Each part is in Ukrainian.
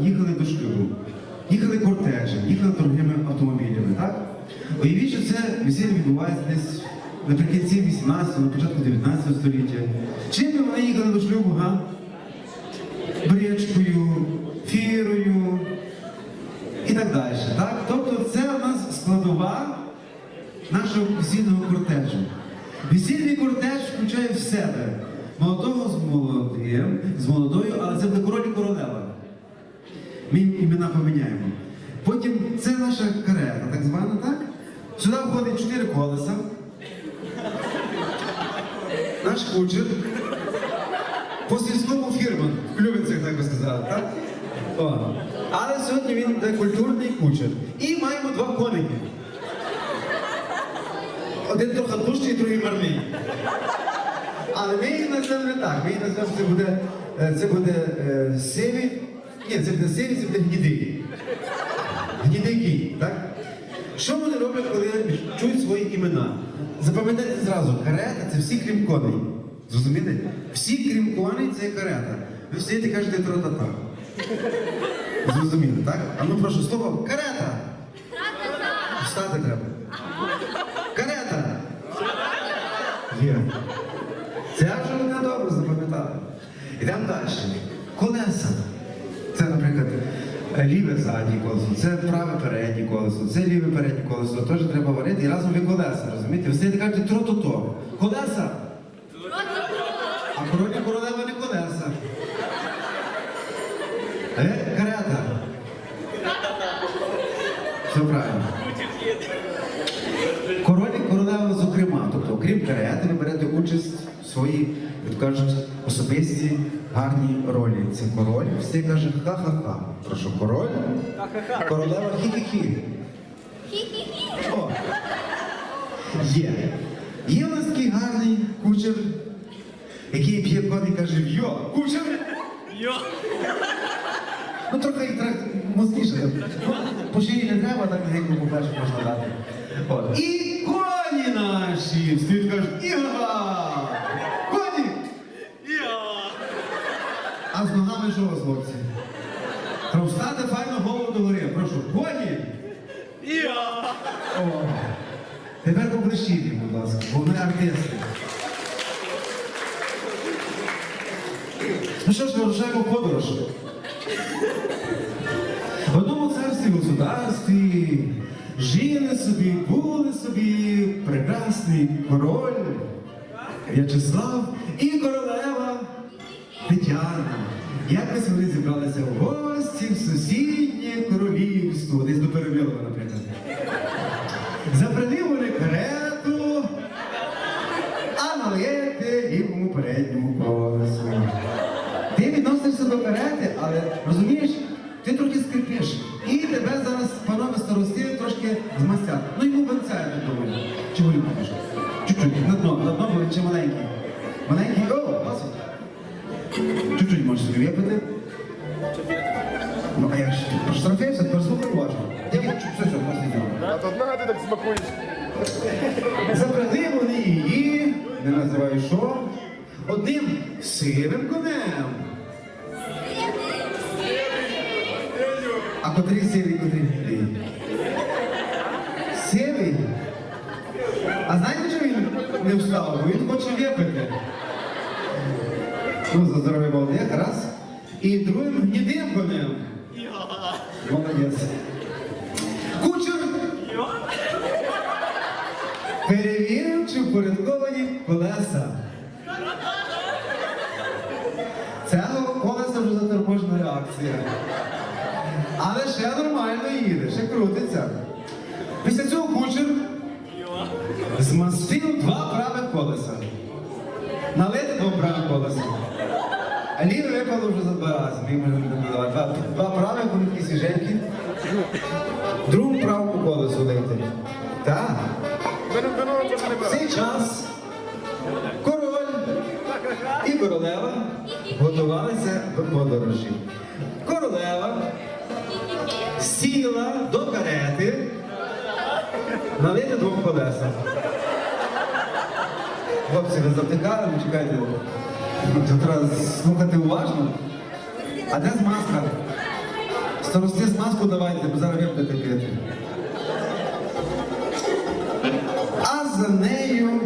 їхали до шлюбу, їхали кортежем, їхали дорогими автомобілями, так? Уявіть, що це весілля відбувається десь наприкінці 18-го, на початку 19 століття. Чим вони їхали до шлюбу, га? Бричкою, фірою і так далі. Так? Тобто це у нас складова нашого весільного кортежу. Весільний кортеж включає в себе молодого з молодим, з молодою, але це буде король королева. Ми імена поміняємо. Потім це наша карета, так звана, так? Сюди входить чотири колеса. Наш кучер. По сільському фірман, в Клювинцях, так би сказали, так? О. Але сьогодні він буде культурний кучер. І маємо два коники. Один трохи дужчий, другий марний. Але ми їх назвемо не так. Ми їх назвемо, це буде, е, це буде е, сиві. Ні, це буде сиві, це буде гнідий. Гнідий, так? Що вони роблять, коли чують свої імена? Запам'ятайте зразу, карета це всі крім коней. Зрозумієте? Всі крім коней це карета. Ви стоїте і кажете тра-та-та. Зрозуміли, так? А ну прошу слово карета. Встати треба. Карета. Є. Це вже мене добре запам'ятали. Йдемо далі. Колеса. Наприклад, ліве заднє колесо, це праве переднє колесо, це ліве переднє колесо. Теж треба варити і разом ви колеса, розумієте? Ви стоїте кажете тро-то-то. Колеса. А король королева не колеса. Е, карета. Все правильно. Король королева, зокрема, тобто, окрім карети, ви берете участь в своїй, як кажуть, особистій гарній ролі. Це король, всі каже ха-ха-ха. Прошу, король, королева хі-хі-хі. О, є. Є у нас такий гарний кучер, який п'є кон і каже йо, кучер. Ну трохи мозкіше. По шиї не треба, так по перше можна дати. От. І коні наші всі кажуть, іга! Коні! А з що у вас, хлопці? Встати файно голову до гори. Прошу, коні! О, тепер поближчіть будь ласка, бо вони артисти. Ну що ж, вирушаємо в подорож. В одному царстві государстві жили собі, були собі прекрасний король В'ячеслав і королева Тетяна. Якось вони зібралися в гості в сусіднє королівство, одним сивим конем. А котрий сивий, котрий білий? Сивий? А знаєте, що він не встав? Він хоче випити. Ну, за здоров'я молодих, раз. І другим гнідим конем. Молодець. Кучер Перевірив, чи впорядковані колеса. Цього колеса вже заторможена реакція. Але ще нормально їде, ще крутиться. Після цього кучер змастив два правих колеса. Налити два правих колеса. А ліве випало вже за два рази. Ми можемо додавати. Два, два правих, вони такі свіженькі. Другу праву колесо лити. Так. В цей час і королева готувалися до подорожі. Королева сіла до карети налити двох колесах. Хлопці, ви завтикали, ну чекайте. Треба слухати уважно. А де змазка? Старости смазку давайте, бо зараз ви будете пити. А за нею.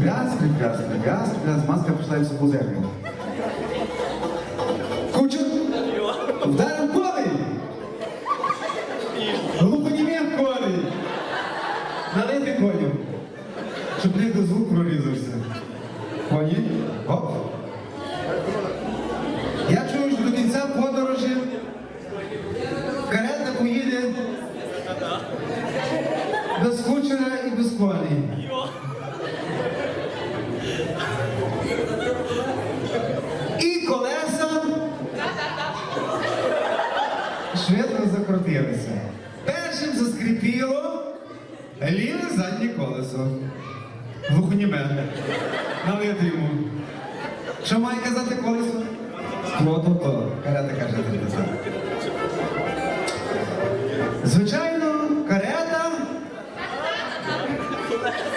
Колеса скриплять, скриплять, скриплять, скриплять, маска пішла і всю землю. Кучер! Вдарив коней! Глухонімів коней! Налити коню, щоб не до звук прорізався. Коні, оп. Я чую, що до кінця подорожі карета поїде без кучера і без коней. І колеса швидко закрутилися. Першим заскрипіло ліве заднє колесо. Глухоніме. Налити йому. Що має казати колесо? То-то то. Карета каже то. Звичайно, карета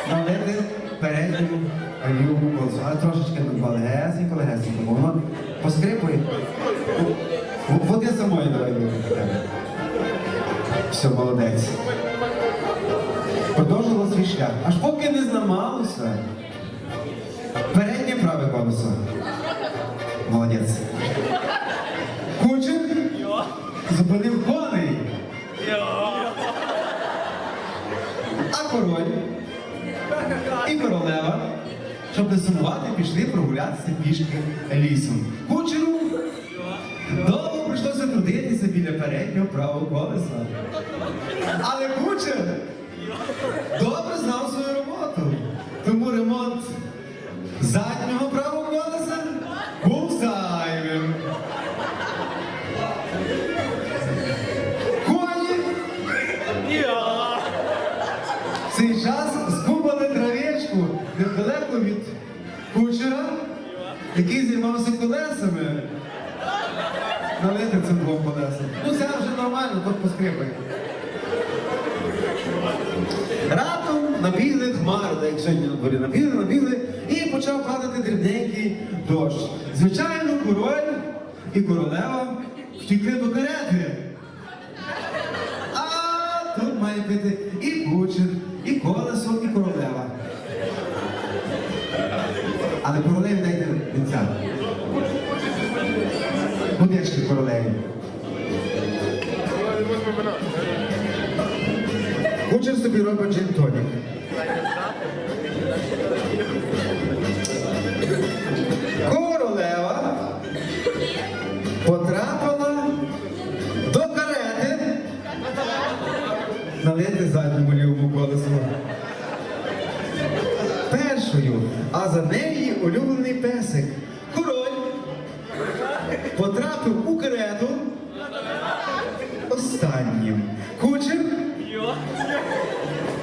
налити передньому лівому колесу. Але трошечки легесенько, легесенько, воно поскрипує. Води самої давай випити. Все, молодець. Продовжила свій шлях. Аж поки не зламалося. Переднє праве колесо. Молодець. Кучер зупинив коней. А король і королева, щоб не сумувати, пішли прогулятися пішки лісом. Кучеру переднього правого колеса. Але кучер добре знав свою роботу. Тому ремонт заднього правого колеса був зайвим. Коні в цей час скубали травичку недалеко від кучера, який займався колесами. Налити цим двом колесам. Вже тут поскрипає. Раптом набігли хмари, так як сьогодні на набігли, набігли, і почав падати дрібненький дощ. Звичайно, король і королева втікли до карети. А тут має бути і кучер, і колесо, і королева. Але королеві дайте вінця. Собі робить джин-тонік. Королева потрапила до карети налити задньому лівому колесу. Першою, а за неї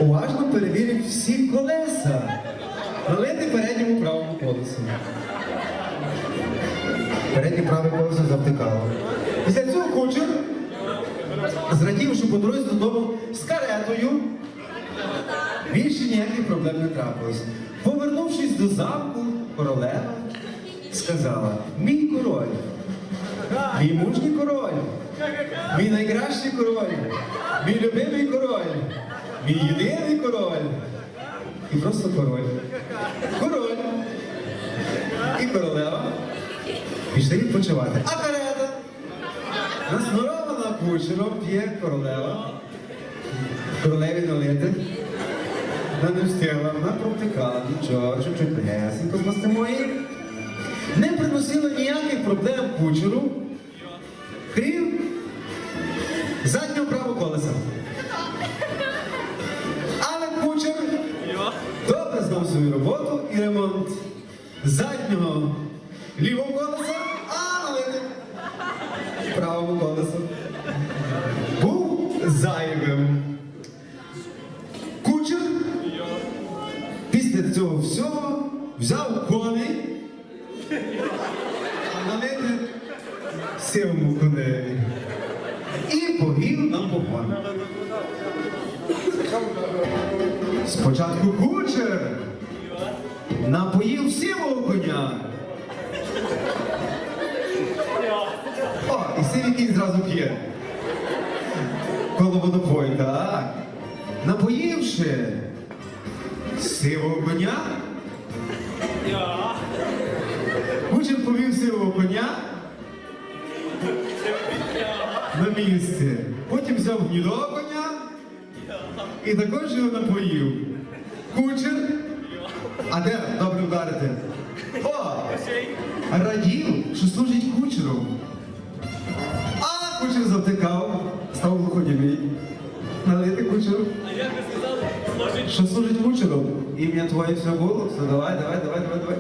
уважно перевірив всі колеса. Налити передньому правому колесу. Переднє праве колесо завтикало. Після цього кучер, зрадів, що по дорозі додому з каретою, більше ніяких проблем не трапилось. Повернувшись до замку, королева сказала: мій король, мій мужній король, мій найкращий король, мій любимий король, мій єдиний король. І просто король. Король і королева пішли відпочивати. А карета наснурована кучером п'є королева. Королеві налити. Вона не встигла, вона провтикала, нічого, чуть-чуть легесенько змастимо її. Не приносило ніяких проблем кучеру, свою роботу і ремонт заднього лівого колеса, а налити правого колеса. Був зайвим. Кучер після цього всього взяв коней, а налити сивому коневі. І повів на погон. Спочатку кучер напоїв сивого коня. О, і сивий кінь зразу п'є. Коло водопой, так. Напоївши сивого коня. Кучер повів сивого коня на місце. Потім взяв гнідого коня і також його напоїв. Кучер. А де добре вдарити? О! Радів, що служить кучером. А кучер завтикав, став глухонімий. Налити кучеру. А як ви сказали? Служить Що служить кучером? Ім'я твоє все було? Все, давай, давай, давай, давай, давай.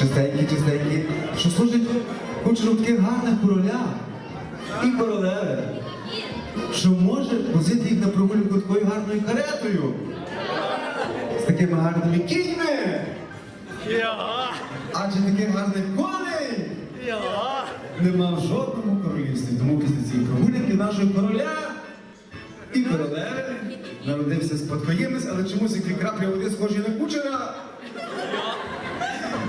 Чистенькі, чистенькі. Що служить кучером таких гарних королях і королеви. Що може возити їх на прогулянку такою гарною каретою. З такими гарними кіньми. Адже таких гарних коней нема в жодному королівстві. Тому після цієї прогулянки нашого короля і королеви народився спадкоємець, але чомусь як краплі води схожі на кучера.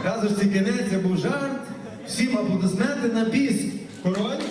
Разом ж цей кінець це був жарт. Всім аплодисменти на біс. Король,